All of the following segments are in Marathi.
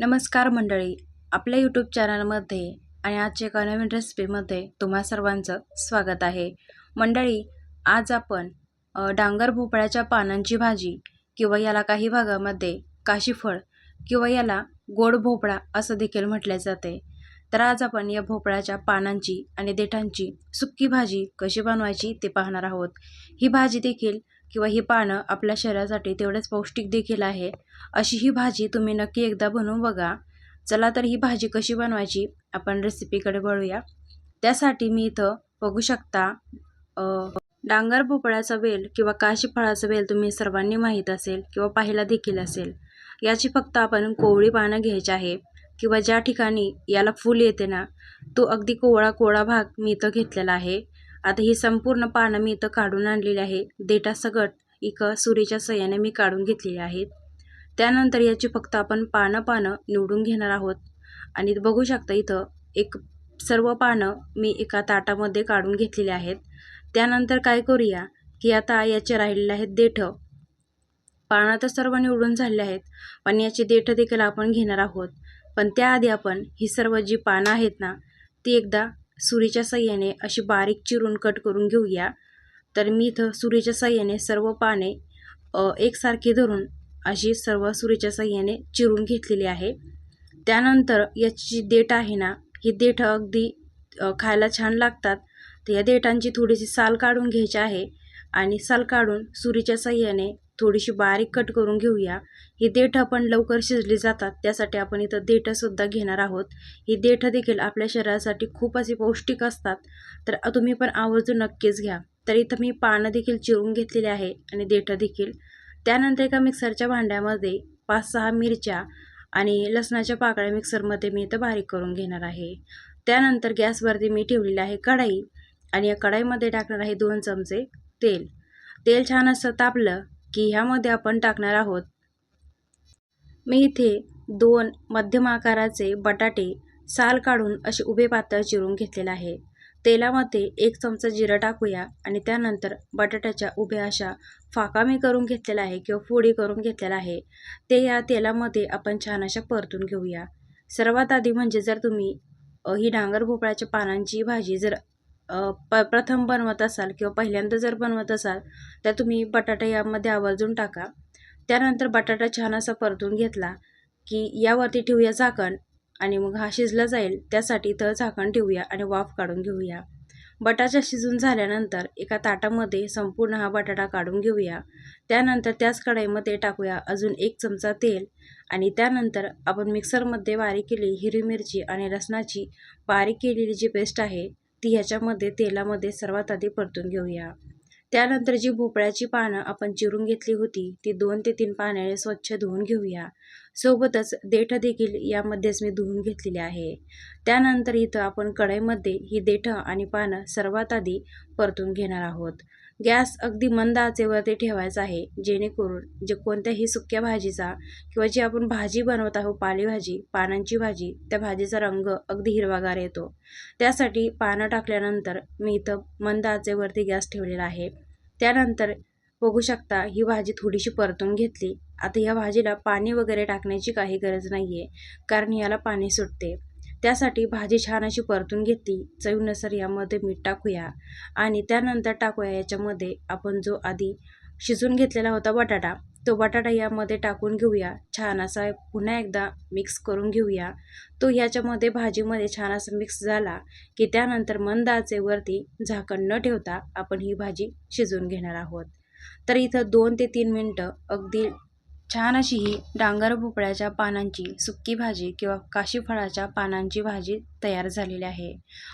नमस्कार मंडळी. आपल्या यूट्यूब चॅनलमध्ये आणि आजच्या एका नवीन रेसिपीमध्ये तुम्हा सर्वांचं स्वागत आहे. मंडळी आज आपण डांगर भोपळ्याच्या पानांची भाजी किंवा याला काही भागामध्ये काशीफळ किंवा याला गोड भोपळा असं देखील म्हटले जाते. तर आज आपण या भोपळ्याच्या पानांची आणि देठांची सुक्की भाजी कशी बनवायची ते पाहणार आहोत. ही भाजी देखील किंवा ही पानं आपल्या शरीरासाठी तेवढेच पौष्टिक देखील आहे अशी ही भाजी तुम्ही नक्की एकदा बनवून बघा. चला तर ही भाजी कशी बनवायची आपण रेसिपीकडे वळूया. त्यासाठी मी इथं बघू शकता डांगर भोपळ्याचा वेल किंवा काशी फळाचा वेल तुम्ही सर्वांनी माहीत असेल किंवा पाहिला देखील असेल. याची फक्त आपण कोवळी पानं घ्यायची आहे किंवा ज्या ठिकाणी याला फूल येते ना तो अगदी कोवळा कोवळा भाग मी इथं घेतलेला आहे. आता ही संपूर्ण पानं मी इथं काढून आणलेली आहे. देठासकट इकं सुरीच्या सहाय्याने मी काढून घेतलेली आहेत. त्यानंतर याची फक्त आपण पानं पानं निवडून घेणार आहोत. आणि बघू शकता इथं एक सर्व पानं मी एका ताटामध्ये काढून घेतलेली आहेत. त्यानंतर काय करूया की आता याचे राहिलेले आहेत देठ. पानं तर सर्व निवडून झाले आहेत पण याची देठ देखील आपण घेणार आहोत. पण त्याआधी आपण ही सर्व जी पानं आहेत ना ती एकदा सुरीच्या साह्याने अशी बारीक चिरून कट करून घेऊया. तर मी इथं सुरीच्या साह्याने सर्व पाने एकसारखी धरून अशी सर्व सुरीच्या साह्याने चिरून घेतलेली आहे. त्यानंतर याची जी देठ आहे ना ही देठ अगदी खायला छान लागतात. तर या देठांची थोडीशी साल काढून घ्यायची आहे आणि साल काढून सुरीच्या साह्याने थोडीशी बारीक कट करून घेऊया. ही देठं पण लवकर शिजली जातात त्यासाठी आपण इथं देठंसुद्धा घेणार आहोत. ही देठं देखील आपल्या शरीरासाठी खूप असे पौष्टिक असतात. तर तुम्ही पण आवर्जून नक्कीच घ्या. तर इथं मी पानं देखील चिरून घेतलेली आहे आणि देठं देखील. त्यानंतर एका मिक्सरच्या भांड्यामध्ये पाच सहा मिरच्या आणि लसणाच्या पाकळ्या मिक्सरमध्ये मी इथं बारीक करून घेणार आहे. त्यानंतर गॅसवरती मी ठेवलेली आहे कढाई आणि या कढाईमध्ये टाकणार आहे दोन चमचे तेल. तेल छान असं तापलं की ह्यामध्ये आपण टाकणार आहोत. मी इथे दोन मध्यम आकाराचे बटाटे साल काढून असे उभे पातळ चिरून घेतलेले आहे. तेलामध्ये एक चमचा जिरं टाकूया आणि त्यानंतर बटाट्याच्या उभ्या अशा फाका मी करून घेतलेला आहे किंवा फोडी करून घेतलेला आहे. ते या तेलामध्ये आपण छान अशा परतून घेऊया. सर्वात आधी म्हणजे जर तुम्ही ही डांगर भोपळ्याच्या पानांची भाजी जर प प्रथम बनवत असाल किंवा पहिल्यांदा जर बनवत असाल तर तुम्ही बटाटा यामध्ये आवर्जून टाका. त्यानंतर बटाटा छान असा परतून घेतला की यावरती ठेवूया झाकण आणि मग हा शिजला जाईल. त्यासाठी इथं झाकण ठेवूया आणि वाफ काढून घेऊया. बटाटा शिजून झाल्यानंतर एका ताटामध्ये संपूर्ण हा बटाटा काढून घेऊया. त्यानंतर त्याच कढईमध्ये टाकूया अजून एक चमचा तेल आणि त्यानंतर आपण मिक्सरमध्ये बारीक केली हिरवी मिरची आणि लसणाची बारीक केलेली जी पेस्ट आहे ती ह्याच्यामध्ये तेलामध्ये सर्वात आधी परतून घेऊया. त्यानंतर जी भोपळ्याची पानं आपण चिरून घेतली होती ती दोन ते तीन पाण्याने स्वच्छ धुवून घेऊया. सोबतच देठ देखील यामध्येच मी धुवून घेतलेली आहे. त्यानंतर इथं आपण कढईमध्ये ही देठं आणि पानं सर्वात आधी परतून घेणार आहोत. गॅस अगदी मंद आचेवरती ठेवायचा आहे जेणेकरून जे कोणत्याही सुक्या भाजीचा किंवा जी आपण भाजी बनवत आहोत पालेभाजी पानांची भाजी त्या भाजीचा रंग अगदी हिरवागार येतो. त्यासाठी पानं टाकल्यानंतर मी इथं मंद आचेवरती गॅस ठेवलेला आहे. त्यानंतर बघू शकता ही भाजी थोडीशी परतून घेतली. आता या भाजीला पाणी वगैरे टाकण्याची काही गरज नाही आहे कारण याला पाणी सुटते. त्यासाठी भाजी छान अशी परतून घेतली. चवीनुसार यामध्ये मीठ टाकूया आणि त्यानंतर टाकूया याच्यामध्ये आपण जो आधी शिजून घेतलेला होता बटाटा तो बटाटा यामध्ये टाकून घेऊया. छान असा पुन्हा एकदा मिक्स करून घेऊया. तो याच्यामध्ये भाजीमध्ये छान असा मिक्स झाला की त्यानंतर मंदाचे वरती झाकण न ठेवता आपण ही भाजी शिजवून घेणार आहोत. तर इथं दोन ते तीन मिनटं अगदी छान अशी ही डांगर भोपळ्याच्या पानांची सुक्की भाजी किंवा काशी फळाच्या पानांची भाजी तयार झालेली आहे.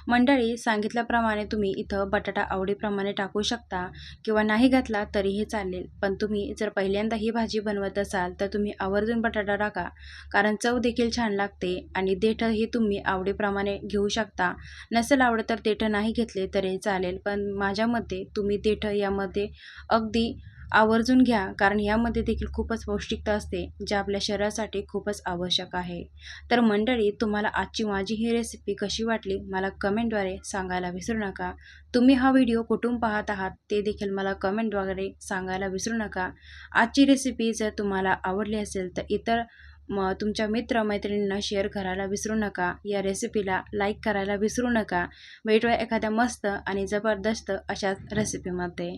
मंडळी सांगितल्याप्रमाणे तुम्ही इथं बटाटा आवडीप्रमाणे टाकू शकता किंवा नाही घातला तरीही चालेल. पण तुम्ही जर पहिल्यांदा ही भाजी बनवत असाल तर तुम्ही आवर्जून बटाटा टाका कारण चव देखील छान लागते आणि देठंही तुम्ही आवडीप्रमाणे घेऊ शकता. नसेल आवडत तर देठं नाही घेतले तरी चालेल पण माझ्या मते तुम्ही देठं यामध्ये अगदी आवर्जून घ्या कारण यामध्ये देखील खूपच पौष्टिकता असते जे आपल्या शरीरासाठी खूपच आवश्यक आहे. तर मंडळी तुम्हाला आजची माझी ही रेसिपी कशी वाटली मला कमेंटद्वारे सांगायला विसरू नका. तुम्ही हा व्हिडिओ कुठून पाहत आहात ते देखील मला कमेंटद्वारे सांगायला विसरू नका. आजची रेसिपी जर तुम्हाला आवडली असेल तर इतर मग तुमच्या मित्रमैत्रिणींना शेअर करायला विसरू नका. या रेसिपीला लाईक करायला विसरू नका. भेटूया एखाद्या मस्त आणि जबरदस्त अशाच रेसिपीमध्ये